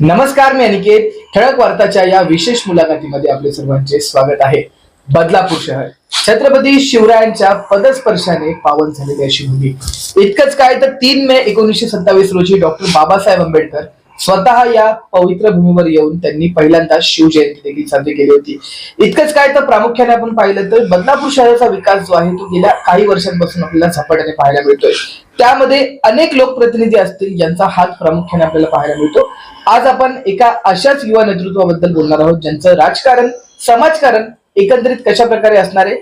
नमस्कार मी अनिकेत. ठळक वार्ताच्या या विशेष मुलाखतीमध्ये आपले सर्वांचे स्वागत आहे. बदलापूर शहर. छत्रपती शिवरायांच्या पदस्पर्शाने पावन झालेली अशी होती इतकंच काय तर तीन मे एकोणीसशे सत्तावीस रोजी डॉक्टर बाबासाहेब आंबेडकर स्वतः या पवित्र भूमीवर येऊन त्यांनी पहिल्यांदा शिवजयंती देखील साजरी केली होती. इतकंच काय तर प्रामुख्याने आपण पाहिलं तर बदलापूर शहराचा विकास जो आहे तो गेल्या काही वर्षांपासून आपल्याला झपाट्याने पाहायला मिळतोय. त्यामध्ये अनेक लोकप्रतिनिधी असतील यांचा हात प्रामुख्याने आपल्याला पाहायला मिळतो. आज आपण एका अशाच युवा नेतृत्वाबद्दल बोलणार आहोत ज्यांचं राजकारण समाजकारण एकंदरीत कशा प्रकारे असणार आहे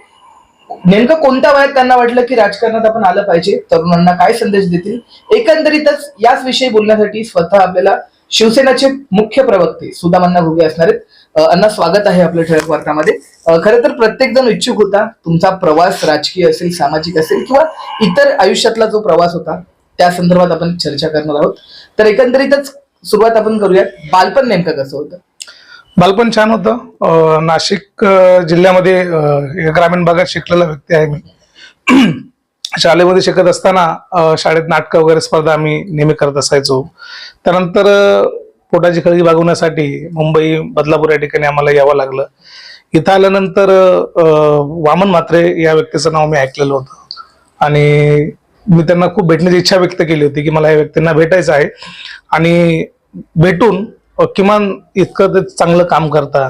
नेमकं कोणत्या वयात त्यांना वाटलं की राजकारणात आपण आलं पाहिजे? तरुणांना काय संदेश देतील? एकंदरीतच याच विषयी बोलण्यासाठी स्वतः आपल्याला शिवसेनाचे मुख्य प्रवक्ते सुदामांना घुगे असणार आहेत. अण्णा स्वागत आहे आपल्या ठळक वार्तामध्ये. खरं तर प्रत्येक जण इच्छुक होता तुमचा प्रवास राजकीय असेल सामाजिक असेल किंवा इतर आयुष्यातला जो प्रवास होता त्या संदर्भात आपण चर्चा करणार आहोत. तर एकंदरीतच सुरुवात आपण करूयात. बालपण नेमकं कसं होतं? बालपण छान होतं. नाशिक जिल्ह्यामध्ये ग्रामीण भागात शिकलेला व्यक्ती आहे मी. शाळेमध्ये शिकत असताना शाळेत नाटकं वगैरे स्पर्धा आम्ही नेहमी करत असायचो. त्यानंतर पोटाची खळगी भागवण्यासाठी मुंबई बदलापूर या ठिकाणी आम्हाला यावं लागलं. इथं आल्यानंतर वामन म्हात्रे या व्यक्तीचं नाव मी ऐकलेलं होतं. आणि मी त्यांना खूप भेटण्याची इच्छा व्यक्त केली होती की मला या व्यक्तींना भेटायचं आहे. आणि भेटून किमान इतकं ते चांगलं काम करता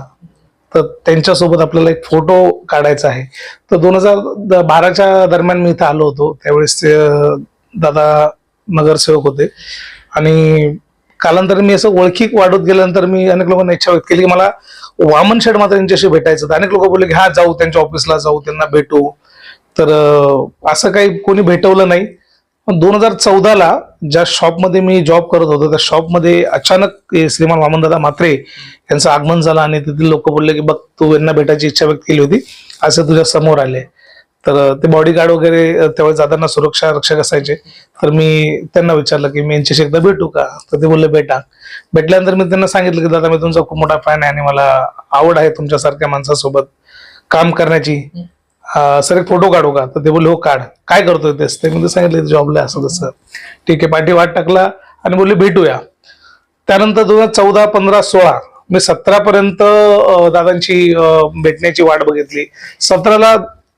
तर त्यांच्यासोबत आपल्याला एक फोटो काढायचा आहे. तर दोन हजार बाराच्या दरम्यान मी इथं आलो होतो. त्यावेळेस ते दादा नगरसेवक होते. आणि कालांतर मी असं ओळखी वाढत गेल्यानंतर मी अनेक लोकांना इच्छा व्यक्त केली की मला वामन शेड मात्र यांच्याशी भेटायचं तर अनेक लोक बोलले की हा जाऊ त्यांच्या ऑफिसला जाऊ त्यांना भेटू. तर असं काही कोणी भेटवलं नाही. पण दोन हजार चौदाला ज्या शॉपमध्ये मी जॉब करत होतो त्या शॉपमध्ये अचानक श्रीमान वामनदादा म्हात्रे यांचं आगमन झालं आणि तिथील लोक बोलले की बघ तू यांना भेटायची इच्छा व्यक्त केली होती असं तुझ्या समोर आले. तर ते बॉडीगार्ड वगैरे तेव्हा त्यावेळेस जाताना सुरक्षा रक्षक असायचे. तर मी त्यांना विचारलं की मी यांच्याशी एकदा भेटू का? तर ते बोलले भेटा. भेटल्यानंतर मी त्यांना सांगितलं की दादा मी तुमचा खूप मोठा फॅन आहे आणि मला आवड आहे तुमच्यासारख्या माणसासोबत काम करण्याची. सर एक फोटो काढू का? तर ते बोलले हो काढ. काय करतोय तेच? ते म्हणजे सांगितलं जॉबला असं तसं. ठीक आहे पाठी वाट टाकला आणि बोलले भेटूया. त्यानंतर दोन हजार चौदा पंधरा सोळा मी सतरा पर्यंत दादांची भेटण्याची वाट बघितली. सतराला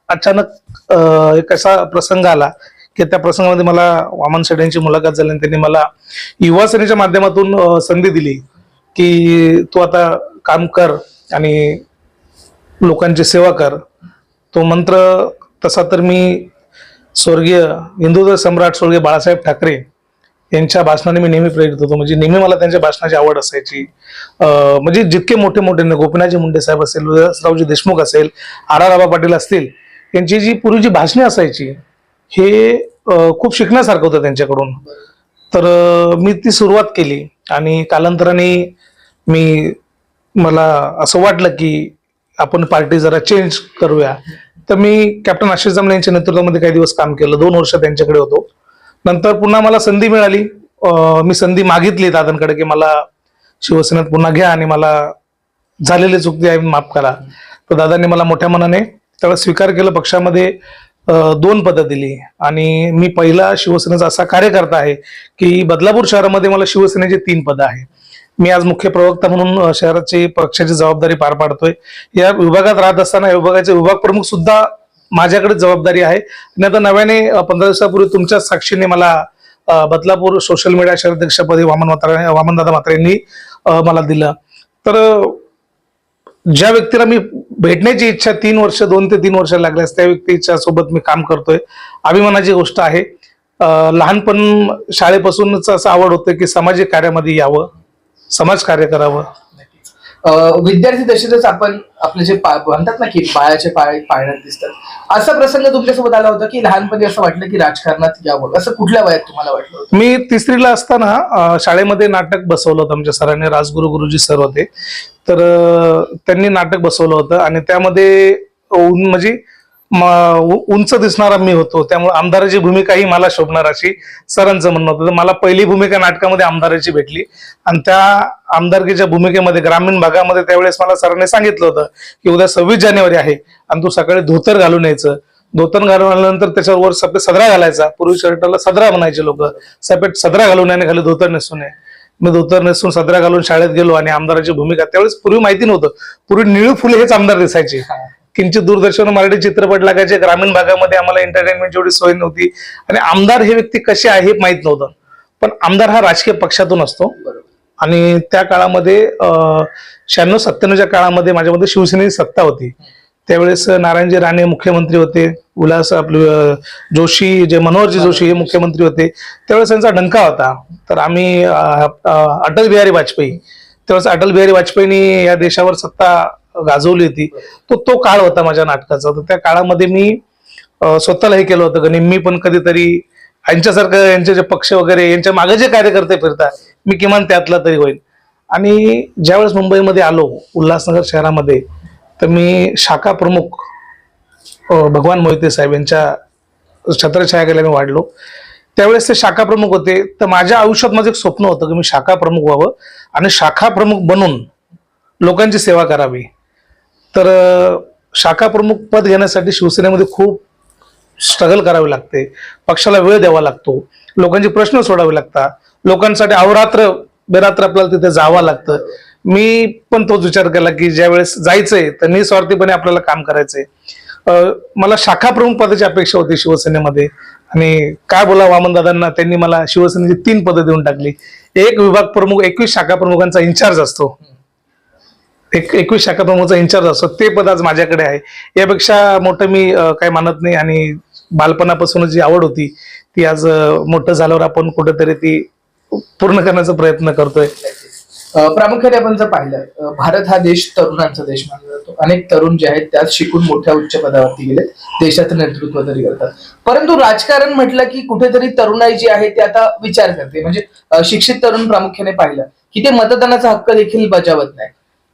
अचानक एक असा प्रसंग आला की त्या प्रसंगामध्ये मला वामन शेड यांची मुलाखत झाली आणि त्यांनी मला युवा सेनेच्या माध्यमातून संधी दिली की तू आता काम कर आणि लोकांची सेवा कर. तो मंत्र तसा तर मी स्वर्गीय हिंदू सम्राट स्वर्गीय बाळासाहेब ठाकरे यांच्या भाषणाने मी नेहमी प्रेरित होतो. म्हणजे नेहमी मला त्यांच्या भाषणाची आवड असायची. म्हणजे जितके मोठे मोठे ने- गोपीनाथजी मुंडे साहेब असेल रावजी देशमुख असेल आर आर आबा पाटील असतील यांची जी पूर्वी जी भाषणे असायची हे खूप शिकण्यासारखं होतं त्यांच्याकडून. तर मी ती सुरुवात केली आणि कालांतराने मी मला असं वाटलं की आपण पार्टी जरा चेंज करूया. तर मी कॅप्टन आशिष जमले यांच्या नेतृत्वामध्ये काही दिवस काम केलं. दोन वर्ष त्यांच्याकडे होतो. नंतर पुन्हा मला संधी मिळाली. मी संधी मागितली दादांकडे की मला शिवसेनेत पुन्हा घ्या आणि मला झालेली चुकती आहे माफ करा. तर दादांनी मला मोठ्या मनाने त्याला स्वीकार केलं. पक्षामध्ये दोन पदं दिली. आणि मी पहिला शिवसेनेचा असा कार्यकर्ता आहे की बदलापूर शहरामध्ये मला शिवसेनेचे तीन पदं आहेत. मी आज मुख्य प्रवक्ता म्हणून शहराची पक्षाची जबाबदारी पार पाडतोय. या विभागात राहत असताना या विभागाचे विभाग प्रमुख सुद्धा माझ्याकडे जबाबदारी आहे. आणि आता नव्याने पंधरा दिवसापूर्वी तुमच्या साक्षीने मला बदलापूर सोशल मीडिया शहराध्यक्षपदी वामन म्हात्रे वामनदादा म्हात्रे यांनी मला दिलं. तर ज्या व्यक्तीला मी भेटण्याची इच्छा तीन वर्ष दोन ते तीन वर्ष लागल्यास त्या व्यक्तीच्या सोबत मी काम करतोय. अभिमानाची गोष्ट आहे. लहानपण शाळेपासूनच असं आवड होतं की सामाजिक कार्यामध्ये यावं. समाज कार्य करावं. विद्यार्थी दशेतच आपण आपले जे म्हणतात ना की पायाचे पाय पाळण्यात दिसतात. असा प्रसंग तुमच्यासोबत आला होता की लहानपणी असं वाटलं की राजकारणात यावं? असं कुठल्या वयात तुम्हाला वाटलं मी तिसरीला असताना शाळेमध्ये नाटक बसवलं होतं आमच्या सरांनी. राजगुरू गुरुजी सर होते. तर त्यांनी नाटक बसवलं होतं आणि त्यामध्ये म्हणजे उंच दिसणारा मी होतो. त्यामुळे आमदाराची भूमिका ही मला शोभणार अशी सरांचं म्हणणं होतं. मला पहिली भूमिका नाटकामध्ये आमदाराची भेटली. आणि त्या आमदारकीच्या भूमिकेमध्ये ग्रामीण भागामध्ये त्यावेळेस मला सरांनी सांगितलं होतं की उद्या सव्वीस जानेवारी आहे आणि तू सकाळी धोतर घालून यायचं. धोतर घालून आल्यानंतर त्याच्यावर वर सफेद सदरा घालायचा. पूर्वी शर्टाला सदरा म्हणायचे लोक. सफेद सदरा घालून आणि खाली धोतर नेसून ये. मी धोतर नेसून सदरा घालून शाळेत गेलो आणि आमदाराची भूमिका त्यावेळेस पूर्वी माहिती नव्हतं. पूर्वी निळू फुले हेच आमदार दिसायचे. किंचित दूरदर्शन मराठी चित्रपट लागायचे. ग्रामीण भागामध्ये आम्हाला एंटरटेनमेंटची एवढी सोय नव्हती. आणि आमदार हे व्यक्ती कसे आहे हे माहीत नव्हतं. पण आमदार हा राजकीय पक्षातून असतो. आणि त्या काळामध्ये शहाण्णव सत्त्याण्णवच्या काळामध्ये माझ्यामध्ये शिवसेनेची सत्ता होती. त्यावेळेस नारायणजी राणे मुख्यमंत्री होते. उल्हास आपले जोशी जे मनोहरजी जोशी हे मुख्यमंत्री होते. त्यावेळेस त्यांचा डंका होता. तर आम्ही अटल बिहारी वाजपेयी. त्यावेळेस अटल बिहारी वाजपेयींनी या देशावर सत्ता गाजवली होती. तो तो काळ होता माझ्या नाटकाचा. तर त्या काळामध्ये मी स्वतःला हे केलं होतं. की मी पण कधीतरी यांच्यासारखं यांचे जे पक्ष वगैरे यांच्या मागे जे कार्यकर्ते फिरतात मी किमान त्यातला तरी होईल आणि ज्यावेळेस मुंबईमध्ये आलो उल्हासनगर शहरामध्ये तर मी शाखा प्रमुख भगवान मोहिते साहेब यांच्या छत्रछायाकडे मी वाढलो. त्यावेळेस ते शाखा प्रमुख होते. तर माझ्या आयुष्यात माझं एक स्वप्न होतं की मी शाखा प्रमुख व्हावं आणि शाखा प्रमुख बनून लोकांची सेवा करावी. तर शाखा प्रमुख पद घेण्यासाठी शिवसेनेमध्ये खूप स्ट्रगल करावे लागते. पक्षाला वेळ द्यावा लागतो. लोकांचे प्रश्न सोडावे लागतात. लोकांसाठी अवरात्र बेरात्र आपल्याला तिथे जावं लागतं. मी पण तोच विचार केला की ज्या वेळेस जायचंय तर निस्वार्थीपणे आपल्याला काम करायचंय. मला शाखा प्रमुख पदाची अपेक्षा होती शिवसेनेमध्ये. आणि काय बोला वामन दादांना त्यांनी मला शिवसेनेची तीन पदं देऊन टाकली. एक विभाग प्रमुख एकवीस शाखा प्रमुखांचा इन्चार्ज असतो. एक एकवीस शाखा प्रमुखचा इन्चार्ज असतो. ते पद आज माझ्याकडे आहे. यापेक्षा मोठं मी काय काही मानत नाही आणि बालपणापासूनच जी आवड होती ती आज मोठं झाल्यावर आपण कुठेतरी ती पूर्ण करण्याचा प्रयत्न करतोय. प्रामुख्याने आपण जर पाहिलं भारत हा देश तरुणांचा देश मानला जातो. अनेक तरुण जे आहेत त्यात शिकून मोठ्या उच्च पदावरती गेले देशाचं नेतृत्व तरी करतात. परंतु राजकारण म्हटलं की कुठेतरी तरुणाई जी आहे ती आता विचार करते. म्हणजे शिक्षित तरुण प्रामुख्याने पाहिलं की ते मतदानाचा हक्क देखील बजावत नाही.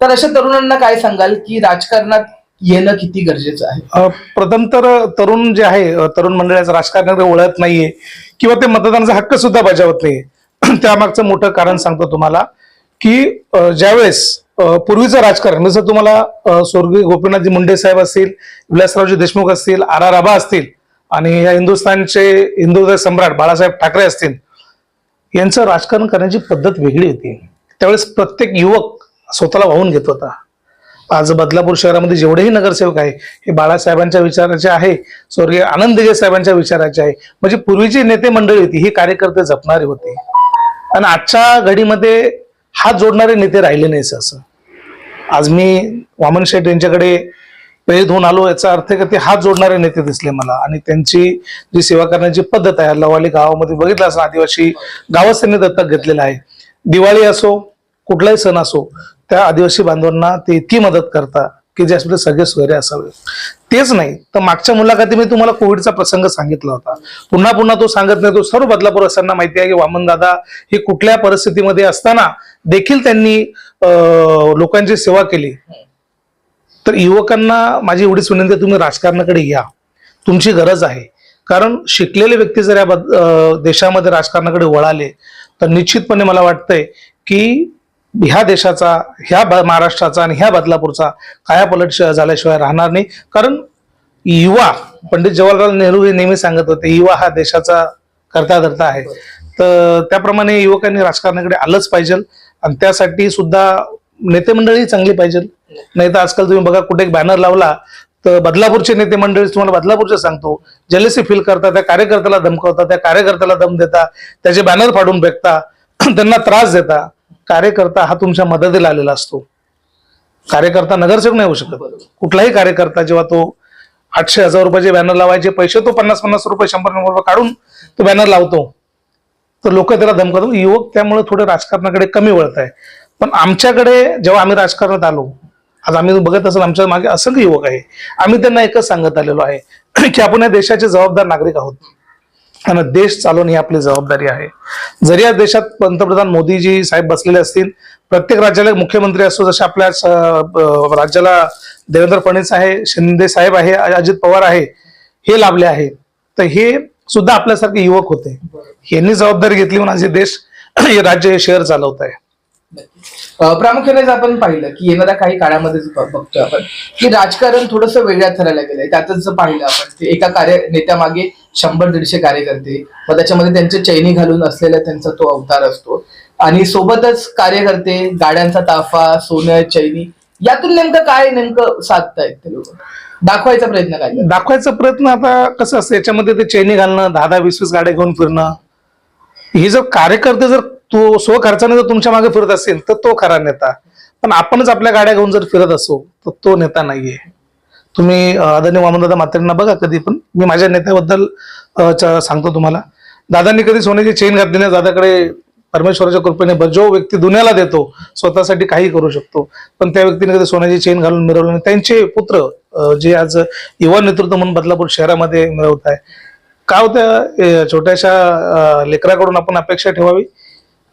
तर अशा तरुणांना काय सांगाल की राजकारणात येणं किती गरजेचं आहे? प्रथम तर तरुण जे आहे तरुण मंडळाचं राजकारणाकडे वळत नाहीये किंवा ते मतदानाचा हक्क सुद्धा बजावत नाहीये. त्यामागचं मोठं कारण सांगतो तुम्हाला की ज्यावेळेस पूर्वीचं राजकारण जसं तुम्हाला स्वर्गीय गोपीनाथजी मुंडे साहेब असतील विलासरावजी देशमुख असतील आर आर आबा असतील आणि या हिंदुस्थानचे हिंदुदय सम्राट बाळासाहेब ठाकरे असतील यांचं राजकारण करण्याची पद्धत वेगळी होती. त्यावेळेस प्रत्येक युवक स्वतःला वाहून घेत होता. आज बदलापूर शहरामध्ये जेवढेही नगरसेवक आहे हे बाळासाहेबांच्या विचाराचे आहे स्वर्गीय आनंद साहेबांच्या विचाराचे आहे. म्हणजे पूर्वीची नेते मंडळी होती ही कार्यकर्ते जपणारे होते. आणि आजच्या घडीमध्ये हात जोडणारे नेते राहिले नाही असं. आज मी वामन शेठ यांच्याकडे प्रेरित होऊन आलो याचा अर्थ आहे की ते हात जोडणारे नेते दिसले मला. आणि त्यांची जी सेवा करण्याची पद्धत आहे लवाली गावामध्ये बघितलं असं आदिवासी गावच त्यांनी दत्तक घेतलेलं आहे. दिवाळी असो कुठलाही सण असो त्या आदिवासी बांधवांना ते इतकी मदत करता की ज्यासाठी सगळे सोयरे असावे. तेच नाही तर मागच्या मुलाखती मी तुम्हाला कोविडचा प्रसंग सांगितला होता. पुन्हा पुन्हा तो सांगत नाही तो सर्व बदलापूर असताना माहिती आहे की वामन दादा हे कुठल्या परिस्थितीमध्ये असताना देखील त्यांनी लोकांची सेवा केली. तर युवकांना माझी एवढीच विनंती आहे, तुम्ही राजकारणाकडे या. तुमची गरज आहे. कारण शिकलेले व्यक्ती जर या बद- देशामध्ये राजकारणाकडे वळाले तर निश्चितपणे मला वाटतंय की ह्या देशाचा ह्या ब- महाराष्ट्राचा आणि ह्या बदलापूरचा कायापलट झाल्याशिवाय राहणार नाही. कारण युवा पंडित जवाहरलाल नेहरू हे नेहमी सांगत होते युवा हा देशाचा करता धरता आहे. तर त्याप्रमाणे युवकांनी राजकारणाकडे आलंच पाहिजे. आणि त्यासाठी सुद्धा नेते मंडळी चांगली पाहिजे. नाही तर आजकाल तुम्ही बघा कुठे एक बॅनर लावला तर बदलापूरचे नेते मंडळी तुम्हाला बदलापूरचे सांगतो. जलेसी फील करता त्या कार्यकर्त्याला धमकवता त्या कार्यकर्त्याला दम देता त्याचे बॅनर फाडून फेकता त्यांना त्रास देता. कार्यकर्ता हा तुमच्या मदतीला आलेला असतो. कार्यकर्ता नगरसेवक नाही होऊ शकत. कुठलाही कार्यकर्ता जेव्हा तो आठशे हजार रुपयाचे बॅनर लावायचे पैसे तो पन्नास पन्नास रुपये शंभर शंभर रुपये काढून तो बॅनर लावतो. तर लोक त्याला धमकावतो युवक त्यामुळे थोडे राजकारणाकडे कमी वळत आहे. पण आमच्याकडे जेव्हा आम्ही राजकारणात आलो आज आम्ही बघत असेल आमच्या मागे असंख्य युवक आहे. आम्ही त्यांना एकच सांगत आलेलो आहे की आपण या देशाचे जबाबदार नागरिक आहोत. आणि देश चालवणे ही आपली जबाबदारी आहे. जरी या देशात पंतप्रधान मोदीजी साहेब बसलेले असतील प्रत्येक राज्याला मुख्यमंत्री असतो जसे आपल्या राज्याला देवेंद्र फडणवीस आहे शिंदे साहेब आहे अजित पवार आहे हे लाभले आहे. तर हे सुद्धा आपल्यासारखे युवक होते. यांनी जबाबदारी घेतली म्हणून आज हे देश हे राज्य हे शहर चालवत आहे. प्रामुख्याने आपण पाहिलं की येणाऱ्या काही काळामध्ये बघतोय आपण की राजकारण थोडंसं वेगळ्या थराला गेलंय. त्यातच जर पाहिलं आपण एका कार्य नेत्यामागे शंभर दीडशे कार्यकर्ते मग त्याच्यामध्ये त्यांचे चैनी घालून असलेला त्यांचा तो अवतार असतो. आणि सोबतच कार्यकर्ते गाड्यांचा ताफा सोनं चैनी यातून नेमकं काय नेमकं साधतायत ते लोक? दाखवायचा प्रयत्न काय दाखवायचा प्रयत्न आता कसं असतं याच्यामध्ये ते चैनी घालणं दहा दहा वीस वीस गाड्या घेऊन फिरणं हे जर कार्यकर्ते जर तो स्वखर्चाने जर तुमच्या मागे फिरत असेल तर तो खरा नेता. पण आपणच आपल्या गाड्या घेऊन जर फिरत असो तर तो नेता नाहीये. तुम्ही आदरणीय वामनदादा म्हात्रेंना बघा कधी पण. मी माझ्या नेत्याबद्दल च- सांगतो तुम्हाला. दादांनी कधी सोन्याची चेन घातली नाही दादाकडे परमेश्वराच्या कृपेने ब- जो व्यक्ती दुनियाला देतो स्वतःसाठी काही करू शकतो. पण त्या व्यक्तीने कधी सोन्याची चेन घालून मिरवलं नाही. त्यांचे पुत्र जे आज युवा नेतृत्व म्हणून बदलापूर शहरामध्ये मिळवत आहे का होत्या छोट्याशा लेकराकडून आपण अपेक्षा ठेवावी?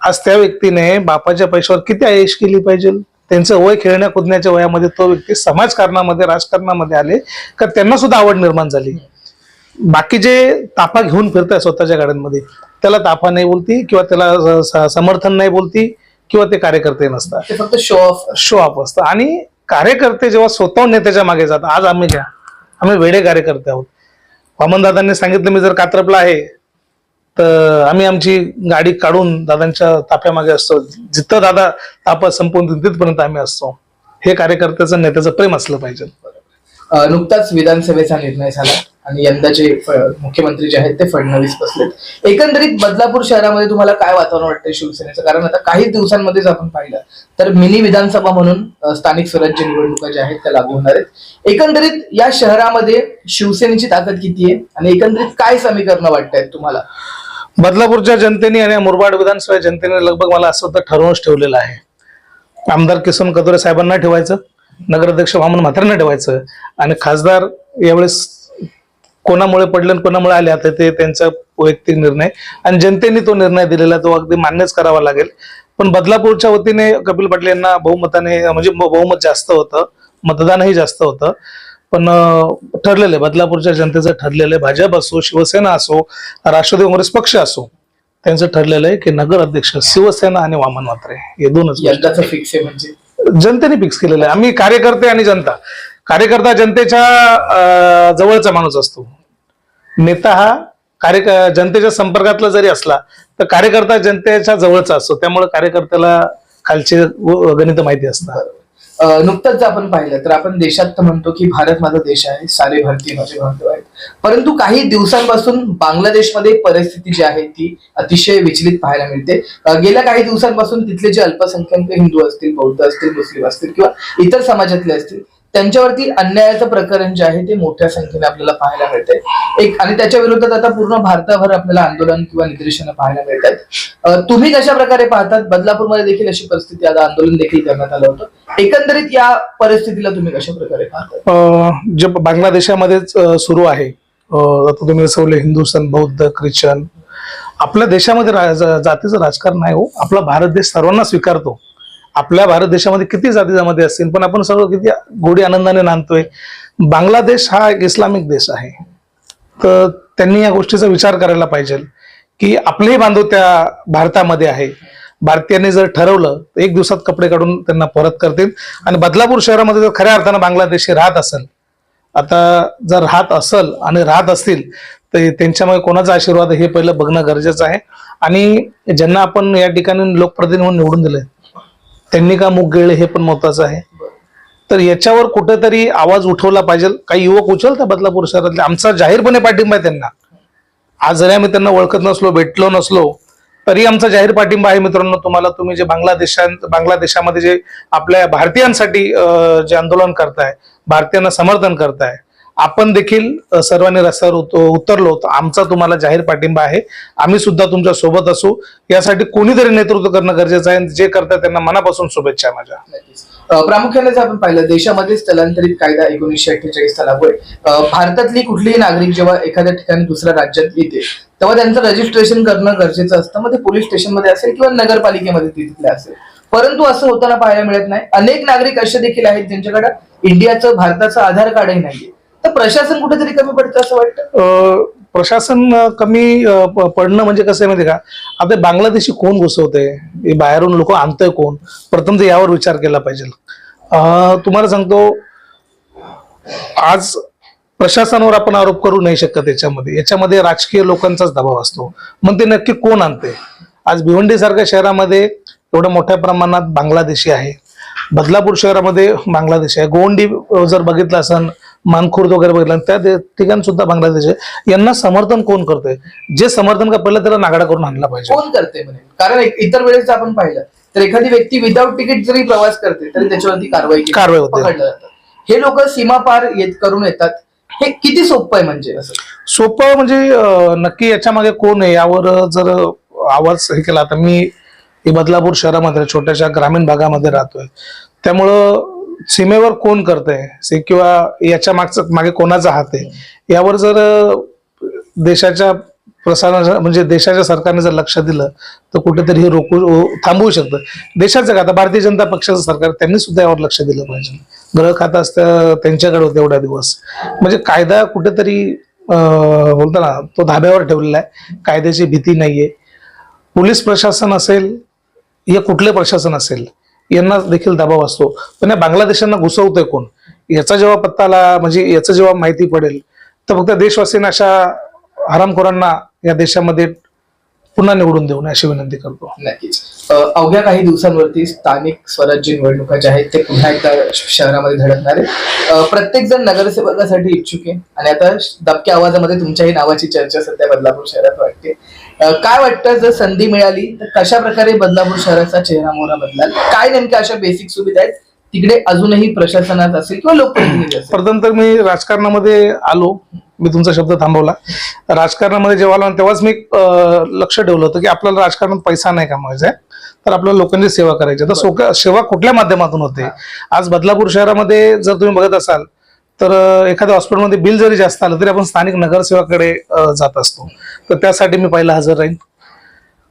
आज त्या व्यक्तीने बापाच्या पैशावर किती आयश केली पाहिजे? त्यांचं वय खेळण्या कुदण्याच्या वयामध्ये तो व्यक्ती समाजकारणामध्ये राजकारणामध्ये आले का त्यांना सुद्धा आवड निर्माण झाली? बाकी जे ताफा घेऊन फिरताय स्वतःच्या गाड्यांमध्ये त्याला ताफा नाही बोलती किंवा त्याला समर्थन नाही बोलती किंवा ते कार्यकर्ते नसतात. ते फक्त शो ऑफ शो ऑफ असतं. आणि कार्यकर्ते जेव्हा स्वतःहून नेत्याच्या मागे जातात आज आम्ही घ्या आम्ही वेडे कार्यकर्ते आहोत. वामनदादांनी सांगितलं मी जर कात्रपला आहे तर आम्ही आमची गाडी काढून दादांच्या ताफ्यामागे असतो. जिथं दादा तापा संपवून तिथपर्यंत आम्ही असतो. हे कार्यकर्त्याचं नेत्याचं प्रेम असलं पाहिजे. नुकताच विधानसभेचा निर्णय झाला आणि यंदाचे मुख्यमंत्री जे आहेत ते फडणवीस बसलेत. एकंदरीत बदलापूर शहरामध्ये तुम्हाला काय वातावरण वाटतंय शिवसेनेचं? कारण आता काही दिवसांमध्येच आपण पाहिलं. तर मिनी विधानसभा म्हणून स्थानिक स्वराज्य निवडणुका ज्या आहेत त्या लागू होणार आहेत. एकंदरीत या शहरामध्ये शिवसेनेची ताकद किती आहे? आणि एकंदरीत काय समीकरण वाटतायत तुम्हाला? बदलापूरच्या जनतेने आणि मुरबाड विधानसभा जनतेने लगभग मला असं तर ठरवूनच ठेवलेलं आहे. आमदार किसन कदोरे साहेबांना ठेवायचं नगराध्यक्ष वामन म्हात्रेंना ठेवायचं आणि खासदार यावेळेस कोणामुळे पडले आणि कोणामुळे आले आता ते त्यांचा वैयक्तिक निर्णय आणि जनतेने तो निर्णय दिलेला तो अगदी मान्यच करावा लागेल. पण बदलापूरच्या वतीने कपिल पाटील यांना बहुमताने म्हणजे बहुमत जास्त होतं मतदानही जास्त होतं. पण ठरलेलं आहे. बदलापूरच्या जनतेचं ठरलेलं आहे. भाजप असो शिवसेना असो राष्ट्रवादी काँग्रेस पक्ष असो त्यांचं ठरलेलं आहे की नगर अध्यक्ष शिवसेना आणि वामन मात्रे हे दोनच फिक्स आहे म्हणजे? जनतेने फिक्स केलेलं आहे. आम्ही कार्यकर्ते आणि जनता. कार्यकर्ता जनतेच्या जवळचा माणूस असतो. नेता हा कार्य जनतेच्या संपर्कातला जरी असला तर कार्यकर्ता जनतेच्या जवळचा असतो. त्यामुळे कार्यकर्त्याला खालचे गणित माहिती असतात. नुकतंच जर आपण पाहिलं तर आपण देशात तर म्हणतो की भारत माझा देश आहे सारे भारतीय माझे बांधव आहेत. परंतु काही दिवसांपासून बांगलादेशमध्ये परिस्थिती जी आहे ती अतिशय विचलित पाहायला मिळते. गेल्या काही दिवसांपासून तिथले जे अल्पसंख्याक हिंदू असतील बौद्ध असतील मुस्लिम असतील किंवा इतर समाजातले असतील त्यांच्यावरती अन्यायाचं प्रकरण जे आहे ते मोठ्या संख्येने आपल्याला पाहायला मिळते एक आणि त्याच्या विरोधात आता पूर्ण भारताभर आपल्याला आंदोलन किंवा निदर्शनं पाहायला मिळतात. तुम्ही कशा प्रकारे पाहतात? बदलापूरमध्ये देखील अशी परिस्थिती आता आंदोलन देखील करण्यात आलं होतं. एकंदरीत या परिस्थितीला तुम्ही कशा प्रकारे पाहतात? जे बांगलादेशामध्येच सुरू आहे. आता तुम्ही सवले हिंदुस्थान बौद्ध ख्रिश्चन. आपल्या देशामध्ये जातीचं राजकारण आहे हो. आपला भारत देश सर्वांना स्वीकारतो. आपल्या भारत देशामध्ये किती जाती जमाती असतील पण आपण सगळं किती गोडी आनंदाने नांदतोय. बांगलादेश हा एक इस्लामिक देश आहे. तर त्यांनी या गोष्टीचा विचार करायला पाहिजे की आपलेही बांधव त्या भारतामध्ये आहे. भारतीयांनी जर ठरवलं तर एक दिवसात कपडे काढून त्यांना परत करतील. आणि बदलापूर शहरामध्ये जर खऱ्या अर्थानं बांगलादेशी राहत असेल आता जर राहत असल आणि राहत असतील तर त्यांच्यामुळे कोणाचा आशीर्वाद हे पहिलं बघणं गरजेचं आहे. आणि ज्यांना आपण या ठिकाणी लोकप्रतिनिधी म्हणून निवडून दिले त्यांनी का मुख गिळले हे पण महत्वाचं आहे. तर याच्यावर कुठेतरी आवाज उठवला पाहिजे. काही युवक उचलता बदलापूर शहरातले? आमचा जाहीरपणे पाठिंबा आहे त्यांना. आज जरी आम्ही त्यांना ओळखत नसलो भेटलो नसलो तरी आमचा जाहीर पाठिंबा आहे मित्रांनो तुम्हाला. तुम्ही जे बांगलादेशात बांगलादेशामध्ये जे आपल्या भारतीयांसाठी जे आंदोलन करताय भारतीयांना समर्थन करताय आपण देखील सर्वांनी रस्त्यावर उतरलो तर आमचा तुम्हाला जाहीर पाठिंबा आहे. आम्ही सुद्धा तुमच्यासोबत असू. यासाठी कोणीतरी नेतृत्व करणं गरजेचं आहे जे करतात त्यांना मनापासून शुभेच्छा माझ्या. प्रामुख्याने जर आपण पाहिलं देशामध्ये स्थलांतरित कायदा एकोणीसशे अठ्ठेचाळीस लागू आहे भारतातली कुठलीही नागरिक जेव्हा एखाद्या ठिकाणी दुसऱ्या राज्यात येते तेव्हा त्यांचं रजिस्ट्रेशन करणं गरजेचं असतं. मग ते पोलीस स्टेशनमध्ये असेल किंवा नगरपालिकेमध्ये तिथले असेल. परंतु असं होताना पाहायला मिळत नाही. अनेक नागरिक असे देखील आहेत ज्यांच्याकडे इंडियाचं भारताचं आधार कार्डही नाहीये. तर प्रशासन कुठेतरी कमी पडतं असं वाटतं? प्रशासन कमी पडणं म्हणजे कसं आहे माहिती का? आता बांगलादेशी कोण घुसवते बाहेरून लोक आणतंय कोण? प्रथम तर यावर विचार केला पाहिजे. तुम्हाला सांगतो आज प्रशासनावर आपण आरोप करू नाही शकत याच्यामध्ये. याच्यामध्ये राजकीय लोकांचाच दबाव असतो. मग ते नक्की कोण आणते आज भिवंडी सारख्या शहरामध्ये एवढ्या मोठ्या प्रमाणात बांगलादेशी आहे. बदलापूर शहरामध्ये बांगलादेश आहे. गोवंडी जर बघितलं असं मानखुर्द वगैरे बघितलं. त्या ठिकाणी सुद्धा बांगलादेश यांना समर्थन कोण करतोय? जे समर्थन का पहिलं त्याला नागडा करून आणला पाहिजे. कोण करते म्हणे? कारण इतर वेळेस आपण पाहिलं तर एखादी व्यक्ती विदाऊट तिकीट जरी प्रवास करते तरी त्याच्यावरती कारवाई केली- कारवाई होते. पकडलं जातं. हे लोक सीमा पार येत करून येतात. हे किती सोपं आहे म्हणजे असं? सोपं म्हणजे अं, नक्की याच्या मागे कोण आहे? यावर जर आवाज हे केला आता मी हे बदलापूर शहरामध्ये छोट्याशा ग्रामीण भागामध्ये राहतोय. त्यामुळं सीमेवर कोण करतंय? से किंवा याच्या मागचं मागे कोणाचा हात आहे? यावर जर देशाच्या प्रसारणा म्हणजे देशाच्या सरकारने जर लक्ष दिलं तर कुठेतरी हे रोखू थांबवू शकतं. देशाचं का आता भारतीय जनता पक्षाचं सरकार त्यांनी सुद्धा यावर लक्ष दिलं पाहिजे. गृह खातं असतं त्यांच्याकडे होतं एवढा दिवस. म्हणजे कायदा कुठेतरी अं, ना तो धाब्यावर ठेवलेला आहे. कायद्याची भीती नाहीये. पोलीस प्रशासन असेल या कुठले प्रशासन असेल यांना देखील दबाव असतो. पण या बांगलादेशांना घुसवतोय कोण? याचा जेव्हा पत्ता आला म्हणजे याचं जेव्हा माहिती पडेल तर फक्त देशवासीयांना अशा हरामखोरांना या देशामध्ये पुन्हा निवडून देऊ नये अशी विनंती करतो. नक्कीच. अवघ्या काही दिवसांवरती स्थानिक स्वराज्य निवडणुका ज्या आहेत ते पुन्हा एकदा शहरामध्ये धडकणार आहे प्रत्येक जण नगरसेवकासाठी इच्छुक आहे. आणि आता दबक्या आवाजामध्ये तुमच्याही नावाची चर्चा सध्या बदलापूर शहरात वाटते. काय वाटतं जर संधी मिळाली तर कशा प्रकारे बदलापूर शहराचा चेहरा मोहरा बदलाल? काय नेमक्या अशा बेसिक सुविधा आहेत? तिकडे अजूनही प्रशासनात असेल किंवा लोकप्रतिनिधी असेल? प्रथम तर मी राजकारणामध्ये आलो. मी तुमचा शब्द थांबवला. राजकारणामध्ये जेव्हा आलो तेव्हाच मी लक्ष ठेवलं होतं की आपल्याला राजकारणात पैसा नाही कमवायचा आहे. तर आपल्याला लोकांची सेवा करायची आहे. तर सेवा कुठल्या माध्यमातून होते? आज बदलापूर शहरामध्ये जर तुम्ही बघत असाल तर एखाद्या हॉस्पिटलमध्ये बिल जरी जास्त आलं तरी आपण स्थानिक नगरसेवाकडे जात असतो. तर त्यासाठी मी पहिला हजर राहीन.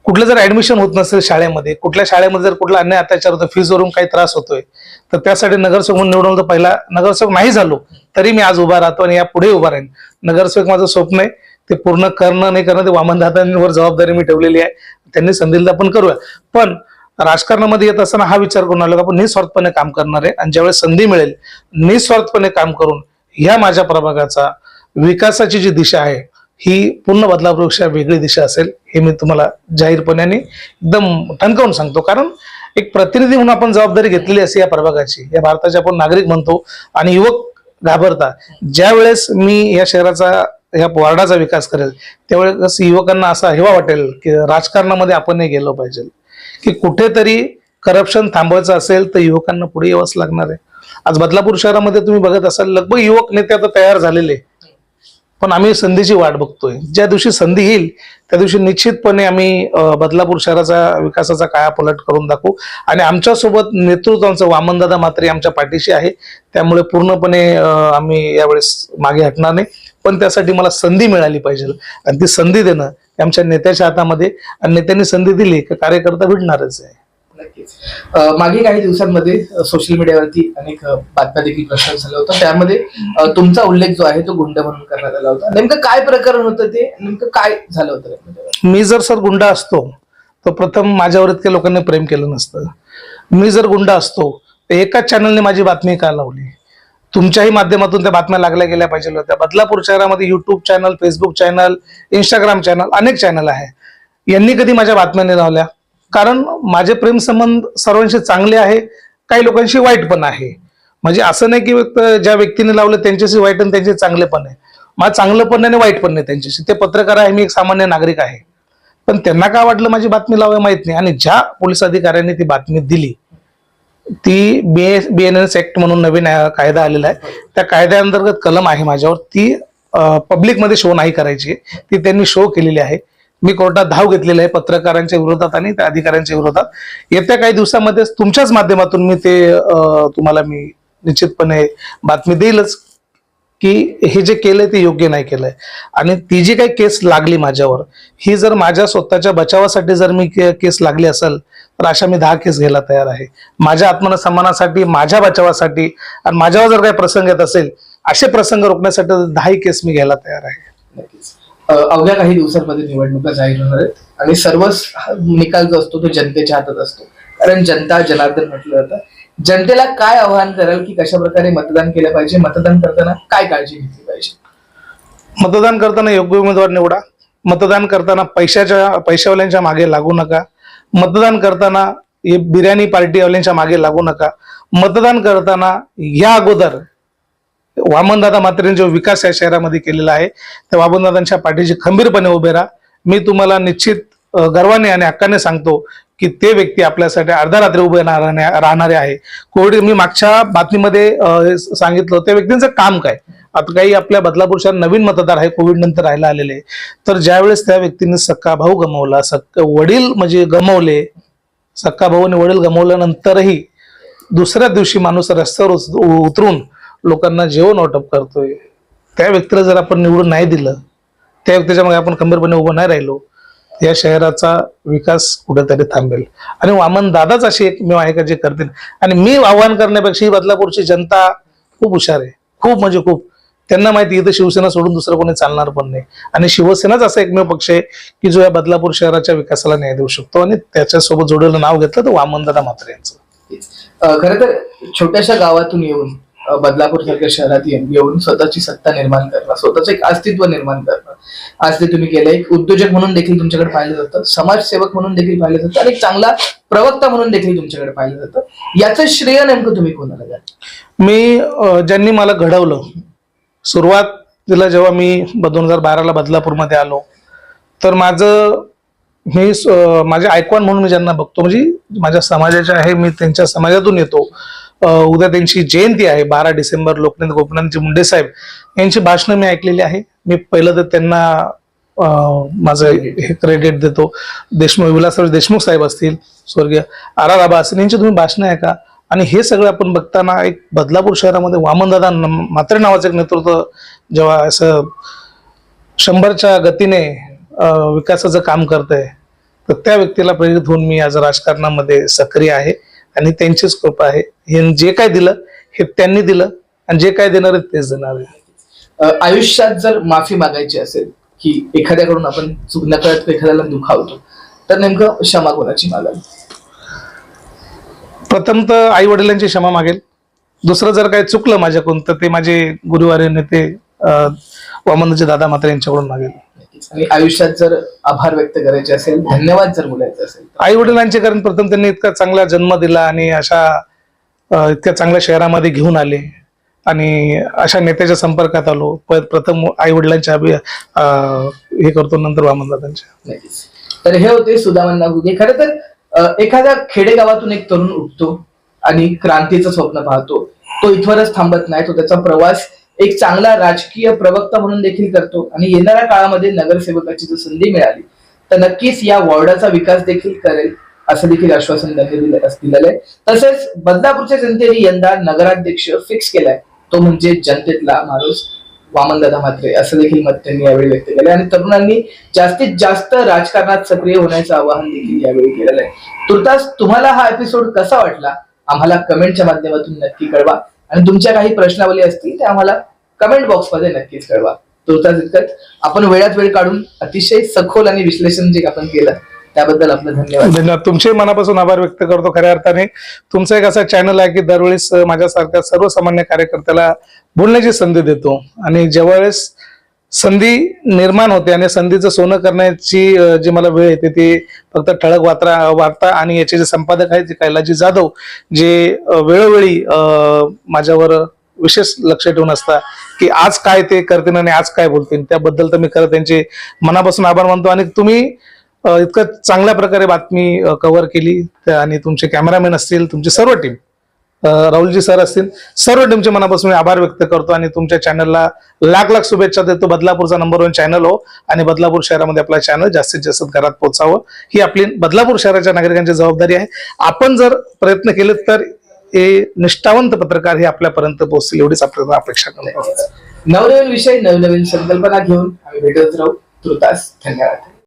कुठलं जर ऍडमिशन होत नसेल शाळेमध्ये कुठल्या शाळेमध्ये जर कुठला अन्याय अत्याचार होतो फीजवरून काही त्रास होतोय तर त्यासाठी नगरसेवक म्हणून निवडून तर पहिला नगरसेवक नाही झालो तरी मी आज उभा राहतो आणि या पुढे उभा राहीन. नगरसेवक माझं स्वप्न आहे ते पूर्ण करणं नाही करणं ते वामनदादांवर जबाबदारी मी ठेवलेली आहे. त्यांनी संधी तर आपण करूया. पण राजकारणामध्ये येत असताना हा विचार करून आलो आपण निस्वार्थपणे काम करणार आहे. आणि ज्यावेळेस संधी मिळेल निस्वार्थपणे काम करून ह्या माझ्या प्रभागाचा विकासाची जी दिशा आहे ही पूर्ण बदलापूरपेक्षा वेगळी दिशा असेल हे मी तुम्हाला जाहीरपणे आणि एकदम ठणकावून सांगतो. कारण एक प्रतिनिधी म्हणून आपण जबाबदारी घेतलेली असते या प्रभागाची. या भारताचे आपण नागरिक म्हणतो आणि युवक घाबरता. ज्या वेळेस मी या शहराचा या वॉर्डाचा विकास करेल त्यावेळेस युवकांना असा हेवा वाटेल की राजकारणामध्ये आपण गेलो पाहिजे. की कुठेतरी करप्शन थांबवायचं असेल तर युवकांना पुढे यावंच लागणार आहे. आज बदलापूर शहरामध्ये तुम्ही बघत असाल लगभग युवक नेते आता तयार झालेले पण आम्ही संधीची वाट बघतोय. ज्या दिवशी संधी येईल त्या दिवशी निश्चितपणे आम्ही बदलापूर शहराचा विकासाचा कायापलट करून दाखवू. आणि आमच्यासोबत नेतृत्वांचं वामनदादा मात्रे आमच्या पाठीशी आहे. त्यामुळे पूर्णपणे आम्ही यावेळेस मागे हटणार नाही. पण त्यासाठी मला संधी मिळाली पाहिजे. आणि ती संधी देणं आमच्या नेत्याच्या हातामध्ये आणि नेत्यांनी संधी दिली की कार्यकर्ता भिडणारच आहे. मागे काही दिवसांमध्ये सोशल मीडियावरती अनेक बातम्या देखील प्रसार झाला होता त्यामध्ये तुमचा उल्लेख जो आहे तो गुंड म्हणून करण्यात आला होता. नेमकं काय प्रकरण होतं ते? नेमकं काय झालं होतं? मी जर सर गुंडा असतो तर प्रथम माझ्यावर इतक्या लोकांनी प्रेम केलं नसतं. मी जर गुंडा असतो तर एकाच चॅनलने माझी बातमी का लावली? तुमच्याही माध्यमातून त्या बातम्या लागल्या गेल्या पाहिजे होत्या. बदलापूर शहरामध्ये YouTube channel Facebook channel Instagram channel अनेक चॅनल आहे. यांनी कधी माझ्या बातम्या नाही लावल्या? कारण माझे प्रेमसंबंध सर्वांशी चांगले आहे काही लोकांशी वाईट पण आहे. म्हणजे असं नाही की ज्या व्यक्तीने लावलं त्यांच्याशी वाईट आणि त्यांचे चांगले पण आहे. माझं चांगलं पण नाही आणि वाईट पण नाही त्यांच्याशी. ते पत्रकार आहे मी एक सामान्य नागरिक आहे. पण त्यांना काय वाटलं माझी बातमी लावाय माहीत नाही? आणि ज्या पोलीस अधिकाऱ्यांनी ती बातमी दिली ती B B N S act म्हणून नवीन कायदा आलेला आहे. त्या कायद्याअंतर्गत कलम आहे माझ्यावर. ती पब्लिकमध्ये शो नाही करायची. ती त्यांनी शो केलेली आहे. मी कोर्टात धाव घेतलेली आहे पत्रकारांच्या विरोधात आणि त्या अधिकाऱ्यांच्या विरोधात. येत्या काही दिवसामध्ये तुमच्याच माध्यमातून मी ते तुम्हाला मी निश्चितपणे बातमी देईलच. की हे जे केलंय ते योग्य नाही केलंय. आणि ती जी काही केस लागली माझ्यावर ही जर माझ्या स्वतःच्या बचावासाठी जर मी केस लागली असेल तर अशा मी दहा केस घ्यायला तयार आहे. माझ्या आत्मसन्मानासाठी माझ्या बचावासाठी आणि माझ्यावर जर काही प्रसंग येत असेल असे प्रसंग रोखण्यासाठी दहाही केस मी घ्यायला तयार आहे. अवघ्या काही दिवसांमध्ये निवडणुका जाहीर होणार आहेत. आणि सर्वच निकाल जो असतो तो जनतेच्या हातात असतो. कारण जनता जनार्दन म्हटलं जातं. जनतेला काय आव्हान कराल की कशा प्रकारे मतदान केलं पाहिजे? मतदान करताना काय काळजी घेतली पाहिजे? मतदान करताना योग्य उमेदवार निवडा. मतदान करताना पैशाच्या पैशावाल्यांच्या मागे लागू नका. मतदान करताना हे बिर्याणी पार्टीवाल्यांच्या मागे लागू नका. मतदान करताना या अगोदर वामनदादा मात्रेंनी जो विकास या शहरामध्ये केलेला आहे त्या वामनदादांच्या पाठीशी खंबीरपणे उभे राहा. मी तुम्हाला निश्चित गर्वाने आणि हक्काने सांगतो की ते व्यक्ती आपल्यासाठी अर्धा रात्री उभे राहणारे राहणारे आहे. कोविड मी मागच्या बातमीमध्ये हे सांगितलं त्या व्यक्तींचं काम काय? आता काही आपल्या बदलापूर शहर नवीन मतदार आहे कोविड नंतर राहायला आलेले तर ज्यावेळेस त्या व्यक्तीने सक्का भाऊ गमावला सक्क वडील म्हणजे गमावले सक्का भाऊने वडील गमावल्यानंतरही दुसऱ्या दिवशी माणूस रस्त्यावर उतरून लोकांना जेवण वाटप करतोय. त्या व्यक्तीला जर आपण निवडून नाही दिलं त्या व्यक्तीच्या मागे आपण खंबीरपणे उभं नाही राहिलो या शहराचा विकास कुठेतरी थांबेल. आणि वामन दादाच अशी एकमेव आहे का जे करतील. आणि मी आव्हान करण्यापेक्षा ही बदलापूरची जनता खूप हुशार आहे. खूप म्हणजे खूप. त्यांना माहिती इथं शिवसेना सोडून दुसरं कोणी चालणार पण नाही. आणि शिवसेनाच असा एकमेव पक्ष आहे की जो या बदलापूर शहराच्या विकासाला न्याय देऊ शकतो आणि त्याच्यासोबत जोडलेलं नाव घेतलं तर वामनदादा म्हात्रे यांचं. खर तर छोट्याशा गावातून येऊन बदलापूर सारख्या शहरात येऊन स्वतःची सत्ता निर्माण करणं स्वतःचं एक अस्तित्व निर्माण करणं. आज ते तुम्ही केलं एक उद्योजक म्हणून देखील तुमच्याकडे पाहिलं जातं समाजसेवक म्हणून देखील पाहिलं जातं आणि एक चांगला प्रवक्ता म्हणून देखील तुमच्याकडे पाहिलं जातं. याचं श्रेय नेमकं तुम्ही कोणाला द्या मी ज्यांनी मला घडवलं सुरुवातीला जेव्हा मी दोन हजार बाराला बदलापूरमध्ये आलो तर माझं मी माझे आयकॉन म्हणून मी ज्यांना बघतो म्हणजे माझ्या समाजाचे आहे मी त्यांच्या समाजातून येतो उद्या त्यांची जयंती आहे बारा डिसेंबर लोकनाथ गोपीनाथजी मुंडे साहेब यांची भाषणं मी ऐकलेली आहे. मी पहिलं तर त्यांना माझं हे क्रेडिट देतो. देशमुख विलासराव देशमुख साहेब असतील स्वर्गीय आर आर आबा असतील यांची तुम्ही भाषणं ऐका. आणि हे सगळं आपण बघताना एक बदलापूर शहरामध्ये वामनदादा मात्रे नावाचं एक नेतृत्व जेव्हा असं शंभरच्या गतीने विकासाचं काम करत आहे तर त्या व्यक्तीला प्रेरित होऊन मी आज राजकारणामध्ये सक्रिय आहे. आणि त्यांचीच कृपा आहे. हे जे काय दिलं हे त्यांनी दिलं आणि जे काय देणार आहे तेच देणार आहे. आयुष्यात जर माफी मागायची असेल की एखाद्याकडून आपण चूक नकळत एखाद्याला दुखावतो तर नेमकं क्षमा कोणाची मागाल प्रथम तर आई वडिलांची क्षमा मागेल. दुसरं जर काही चुकलं माझ्याकडून तर ते माझे गुरुवारी नेते अं, वामनजी दादा मात्रे यांच्याकडून मागेल. आणि आयुष्यात जर आभार व्यक्त करायचे असेल धन्यवाद जर बोलायचं असेल आई वडिलांचे कारण प्रथम त्यांनी इतका चांगला जन्म दिला आणि अशा इतक्या चांगल्या शहरामध्ये घेऊन आले आणि अशा नेत्याच्या संपर्कात आलो. प्रथम आई वडिलांच्या हे करतो नंतर वामनदादांच्या तर हे होते सुदामण्णा गुगे खरं तर एखाद्या खेडेगावातून एक तरुण उठतो आणि क्रांतीचं स्वप्न पाहतो. तो इथवरच थांबत नाही तो त्याचा प्रवास एक चांगला राजकीय प्रवक्ता म्हणून देखील करतो. आणि येणाऱ्या काळामध्ये नगरसेवकाची जर संधी मिळाली तर नक्कीच या वॉर्डाचा विकास देखील करेल असं देखील आश्वासन त्यांनी दिलेलं आहे. तसेच बदलापूरच्या जनतेने यंदा नगराध्यक्ष फिक्स केलाय. तो म्हणजे जनतेतला माणूस वामनदादा म्हात्रे असं देखील मत त्यांनी यावेळी व्यक्त केलं आणि तरुणांनी जास्तीत जास्त राजकारणात सक्रिय होण्याचं आवाहन देखील यावेळी केलेलं आहे. तुर्तास तुम्हाला हा एपिसोड कसा वाटला? आम्हाला कमेंटच्या माध्यमातून नक्की कळवा. आणि तुमच्या काही प्रश्नावली असतील ते आम्हाला कमेंट बॉक्समध्ये नक्कीच कळवा. तुर्तास इतकंच आपण वेळात वेळ काढून अतिशय सखोल आणि विश्लेषण जे आपण केलं त्याबद्दल आपलं धन्यवाद. धन्यवाद. तुमचे मनापासून आभार व्यक्त करतो खऱ्या अर्थाने. तुमचा एक असा चॅनल आहे की दरवेळेस माझ्यासारख्या सर्वसामान्य कार्यकर्त्याला बोलण्याची संधी देतो. आणि ज्यावेळेस संधी निर्माण होते आणि संधीचं सोनं करण्याची जी मला वेळ येते ती फक्त ठळक वार्ता वार्ता आणि याचे जे संपादक आहेत ते कैलाजी जाधव जे वेळोवेळी माझ्यावर विशेष लक्ष ठेवून असता की आज काय ते करतील आणि आज काय बोलतील त्याबद्दल तर मी खरं त्यांचे मनापासून आभार मानतो. आणि तुम्ही इतकं चांगल्या प्रकारे बातमी कव्हर केली. आणि तुमचे कॅमेरामॅन असतील तुमची सर्व टीम राहुलजी सर असतील सर्व टीमचे मनापासून मी आभार व्यक्त करतो. आणि तुमच्या चॅनलला लाख लाख शुभेच्छा देतो. बदलापूरचा नंबर वन चॅनल हो. आणि बदलापूर शहरामध्ये आपला चॅनल जास्तीत जास्त घरात पोहोचावं. ही आपली बदलापूर शहराच्या नागरिकांची जबाबदारी आहे. आपण जर प्रयत्न केले तर हे निष्ठावंत पत्रकार हे आपल्यापर्यंत पोहोचतील एवढीच आपल्याला अपेक्षा करतो. नवनवीन विषय नवनवीन संकल्पना घेऊन आम्ही भेटत राहू. तृतास धन्यवाद.